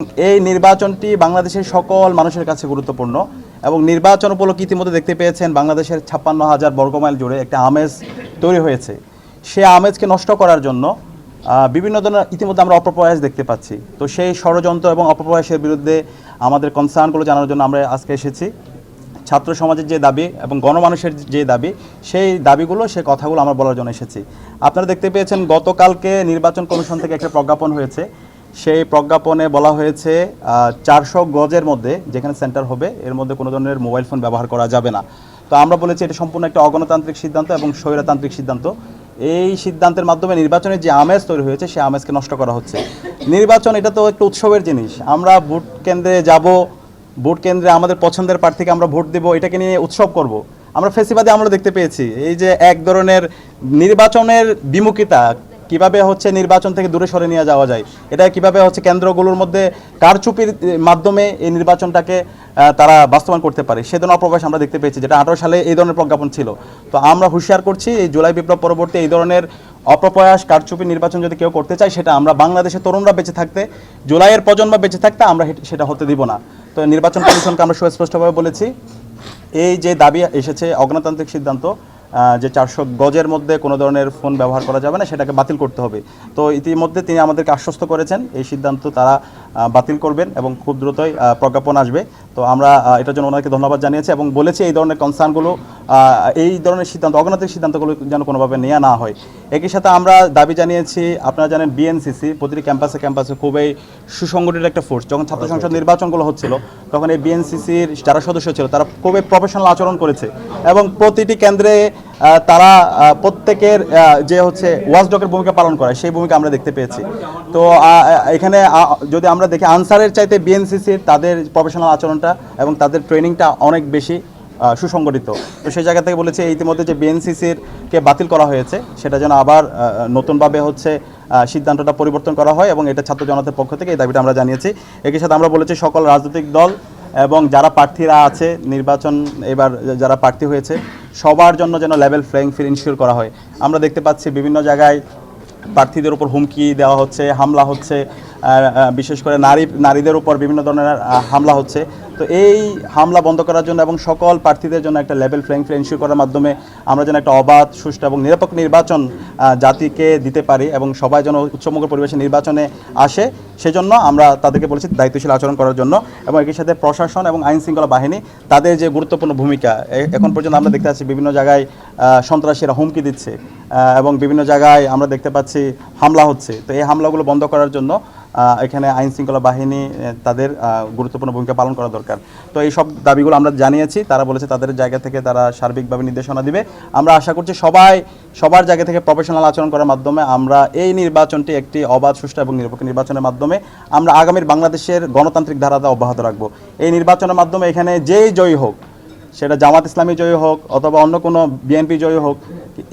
এই নির্বাচনটি বাংলাদেশের সকল মানুষের কাছে গুরুত্বপূর্ণ এবং নির্বাচন উপলক্ষে ইতিমধ্যে দেখতে পেয়েছেন বাংলাদেশের ছাপ্পান্ন হাজার বর্গমাইল জুড়ে একটা আমেজ তৈরি হয়েছে। সে আমেজকে নষ্ট করার জন্য বিভিন্ন ধরনের ইতিমধ্যে আমরা অপপ্রয়াস দেখতে পাচ্ছি। তো সেই ষড়যন্ত্র এবং অপপ্রয়াসের বিরুদ্ধে আমাদের কনসার্নগুলো জানানোর জন্য আমরা আজকে এসেছি। ছাত্র সমাজের যে দাবি এবং গণমানুষের যে দাবি, সেই দাবিগুলো, সেই কথাগুলো আমরা বলার জন্য এসেছি। আপনারা দেখতে পেয়েছেন গতকালকে নির্বাচন কমিশন থেকে একটা প্রজ্ঞাপন হয়েছে। সেই প্রজ্ঞাপনে বলা হয়েছে চারশো গজের মধ্যে যেখানে সেন্টার হবে, এর মধ্যে কোনো ধরনের মোবাইল ফোন ব্যবহার করা যাবে না। তো আমরা বলেছি এটা সম্পূর্ণ একটা অগণতান্ত্রিক সিদ্ধান্ত এবং স্বৈরতান্ত্রিক সিদ্ধান্ত। এই সিদ্ধান্তের মাধ্যমে নির্বাচনের যে আমেজ তৈরি হয়েছে সেই আমেজকে নষ্ট করা হচ্ছে। নির্বাচন এটা তো একটা উৎসবের জিনিস। আমরা ভোট কেন্দ্রে যাব, ভোট কেন্দ্রে আমাদের পছন্দের প্রার্থীকে আমরা ভোট দেব, এটাকে নিয়ে উৎসব করব। আমরা ফেসিবাদে আমরা দেখতে পেয়েছি। এই যে এক ধরনের নির্বাচনের বিমুখিতা কীভাবে হচ্ছে নির্বাচন থেকে দূরে সরে নিয়ে যাওয়া যায়? এটা কীভাবে হচ্ছে কেন্দ্রগুলোর মধ্যে কারচুপির মাধ্যমে এই নির্বাচনটাকে তারা বাস্তবায়ন করতে পারে? সে ধরনের অপ্রবেশ আমরা দেখতে পেয়েছি, যেটা আঠারো সালে এই ধরনের প্রজ্ঞাপন ছিল। তো আমরা হুঁশিয়ার করছি, এই জুলাই বিপ্লব পরবর্তী এই ধরনের অপপ্রয়াস কারচুপি নির্বাচন যদি কেউ করতে চায়, সেটা আমরা বাংলাদেশের তরুণরা বেঁচে থাকতে, জুলাইয়ের প্রজন্ম বেঁচে থাকতে আমরা সেটা হতে দিব না। তো নির্বাচন কমিশনকে আমরা সুস্পষ্টভাবে বলেছি, এই যে দাবি এসেছে, অগণতান্ত্রিক সিদ্ধান্ত যে চারশো গজের মধ্যে কোনো ধরনের ফোন ব্যবহার করা যাবে না, সেটাকে বাতিল করতে হবে। তো ইতিমধ্যে তিনি আমাদেরকে আশ্বস্ত করেছেন, এই সিদ্ধান্ত তারা বাতিল করবেন এবং খুব দ্রুতই প্রজ্ঞাপন আসবে। তো আমরা এটার জন্য ওনাকে ধন্যবাদ জানিয়েছি এবং বলেছি এই ধরনের কনসার্নগুলো এই ধরনের সিদ্ধান্ত অগণতান্ত্রিক সিদ্ধান্তগুলো যেন কোনোভাবে নেওয়া না হয়। একই সাথে আমরা দাবি জানিয়েছি আপনারা জানেন বিএনসিসি প্রতিটি ক্যাম্পাসে ক্যাম্পাসে খুবই সুসংগঠিত একটা ফোর্স যখন ছাত্র সংসদ নির্বাচনগুলো হচ্ছিল তখন এই বিএনসিসির যারা সদস্য ছিল তারা খুবই প্রফেশনাল আচরণ করেছে। এবং প্রতিটি কেন্দ্রে তারা প্রত্যেকের যে হচ্ছে ওয়াচডকের ভূমিকা পালন করে সেই ভূমিকা আমরা দেখতে পেয়েছি। তো এখানে যদি আমরা দেখি আনসারের চাইতে বিএনসিসির তাদের প্রফেশনাল আচরণটা এবং তাদের ট্রেনিংটা অনেক বেশি। সুসংগঠিত। তো সেই জায়গা থেকে বলেছে ইতিমধ্যে যে বিএনসিসির কে বাতিল করা হয়েছে, সেটা যেন আবার নতুনভাবে হচ্ছে সিদ্ধান্তটা পরিবর্তন করা হয় এবং এটা ছাত্র জনতার পক্ষ থেকে এই দাবিটা আমরা জানিয়েছি। একই সাথে আমরা বলেছি সকল রাজনৈতিক দল এবং যারা প্রার্থীরা আছে, নির্বাচন এবার যারা প্রার্থী হয়েছে, সবার জন্য যেন লেভেল ফ্লেইং ফিল ইনশিওর করা হয়। আমরা দেখতে পাচ্ছি বিভিন্ন জায়গায় প্রার্থীদের উপর হুমকি দেওয়া হচ্ছে, হামলা হচ্ছে বিশেষ করে নারী, নারীদের উপর বিভিন্ন ধরনের হামলা হচ্ছে। তো এই হামলা বন্ধ করার জন্য এবং সকল প্রার্থীদের জন্য একটা লেভেল ফ্লেইং ফিল ইনশিওর করার মাধ্যমে আমরা যেন একটা অবাধ, সুষ্ঠু এবং নিরপেক্ষ নির্বাচন জাতিকে দিতে পারি এবং সবাই যেন উচ্চমুখ পরিবেশে নির্বাচনে আসে। সেজন্য আমরা তাদেরকে বলেছি দায়িত্বশীল আচরণ করার জন্য এবং একই সাথে প্রশাসন এবং আইন শৃঙ্খলা বাহিনী তাদের যে গুরুত্বপূর্ণ ভূমিকা এখন পর্যন্ত আমরা দেখতে পাচ্ছি বিভিন্ন জায়গায় সন্ত্রাসীরা হুমকি দিচ্ছে এবং বিভিন্ন জায়গায় আমরা দেখতে পাচ্ছি হামলা হচ্ছে। তো এই হামলাগুলো বন্ধ করার জন্য এখানে আইন শৃঙ্খলা বাহিনী তাদের গুরুত্বপূর্ণ ভূমিকা পালন করা দরকার। তো এই সব দাবিগুলো আমরা জানিয়েছি, তারা বলেছে তাদের জায়গা থেকে তারা সার্বিকভাবে নির্দেশনা দিবে। আমরা আশা করছি সবাই, সবার জায়গা থেকে প্রফেশনাল আচরণ করার মাধ্যমে আমরা এই নির্বাচনটি একটি অবাধ, সুষ্ঠু এবং নিরপেক্ষ নির্বাচনের মাধ্যমে আমরা আগামীর বাংলাদেশের গণতান্ত্রিক ধারাটা অব্যাহত রাখব। এই নির্বাচনের মাধ্যমে এখানে যেই জয়ী হোক, সেটা জামাত ইসলামী জয়ী হোক অথবা অন্য কোনো বিএনপি জয়ী হোক,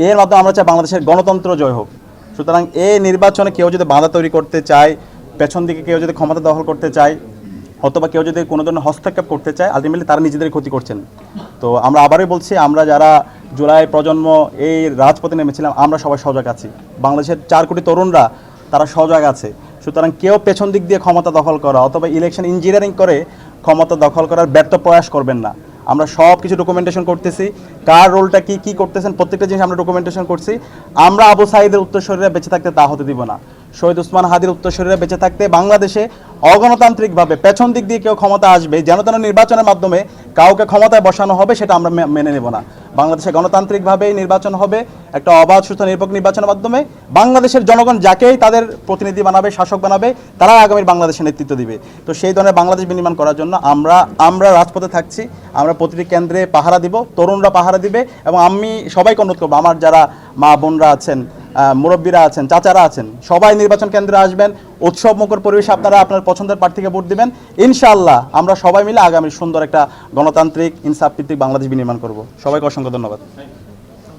এর মাধ্যমে আমরা চাই বাংলাদেশের গণতন্ত্র জয় হোক। সুতরাং এই নির্বাচনে কেউ যদি বাধা তৈরি করতে চায়, পেছন দিকে কেউ যদি ক্ষমতা দখল করতে চায়, অথবা কেউ যদি কোনো ধরনের হস্তক্ষেপ করতে চায়, আলটিমেটলি তারা নিজেদের ক্ষতি করছেন। তো আমরা আবারই বলছি, আমরা যারা জুলাই প্রজন্ম এই রাজপথে নেমেছিলাম, আমরা সবাই সজাগ আছি। বাংলাদেশের চার কোটি তরুণরা, তারা সজাগ আছে। সুতরাং কেউ পেছন দিক দিয়ে ক্ষমতা দখল করা অথবা ইলেকশন ইঞ্জিনিয়ারিং করে ক্ষমতা দখল করার ব্যর্থ প্রয়াস করবেন না। আমরা সব কিছু ডকুমেন্টেশন করতেছি। কার রোলটা কি কি করতেছেন, প্রত্যেকটা জিনিস আমরা ডকুমেন্টেশন করছি। আমরা আবু সাইদের শরীরে বেঁচে থাকতে তা হতে দিব না। শহীদ উসমান হাদির উত্তরসূরিরা বেঁচে থাকতে বাংলাদেশে অগণতান্ত্রিকভাবে পেছন দিক দিয়ে কেউ ক্ষমতা আসবে, যেন তেন নির্বাচনের মাধ্যমে কাউকে ক্ষমতায় বসানো হবে, সেটা আমরা মেনে নেব না। বাংলাদেশে গণতান্ত্রিকভাবেই নির্বাচন হবে, একটা অবাধ, সুস্থ, নিরপেক্ষ নির্বাচনের মাধ্যমে। বাংলাদেশের জনগণ যাকেই তাদের প্রতিনিধি বানাবে, শাসক বানাবে তারা আগামীর বাংলাদেশের নেতৃত্ব দিবে। তো সেই ধরনের বাংলাদেশ বিনির্মাণ করার জন্য আমরা আমরা রাজপথে থাকছি, আমরা প্রতিটি কেন্দ্রে পাহারা দিব, তরুণরা পাহারা দিবে, এবং আমি সবাইকে অনুরোধ করব, আমার যারা মা বোনরা আছেন মুরব্বীরা আছেন, চাচারা আছেন, সবাই নির্বাচন কেন্দ্রে আসবেন, উৎসব মুখর পরিবেশে আপনারা আপনার পছন্দের প্রার্থীকে ভোট দেবেন। ইনশাল্লাহ আমরা সবাই মিলে আগামী সুন্দর একটা গণতান্ত্রিক, ইনসাফ ভিত্তিক বাংলাদেশ বিনির্মাণ করব। সবাইকে অসংখ্য ধন্যবাদ।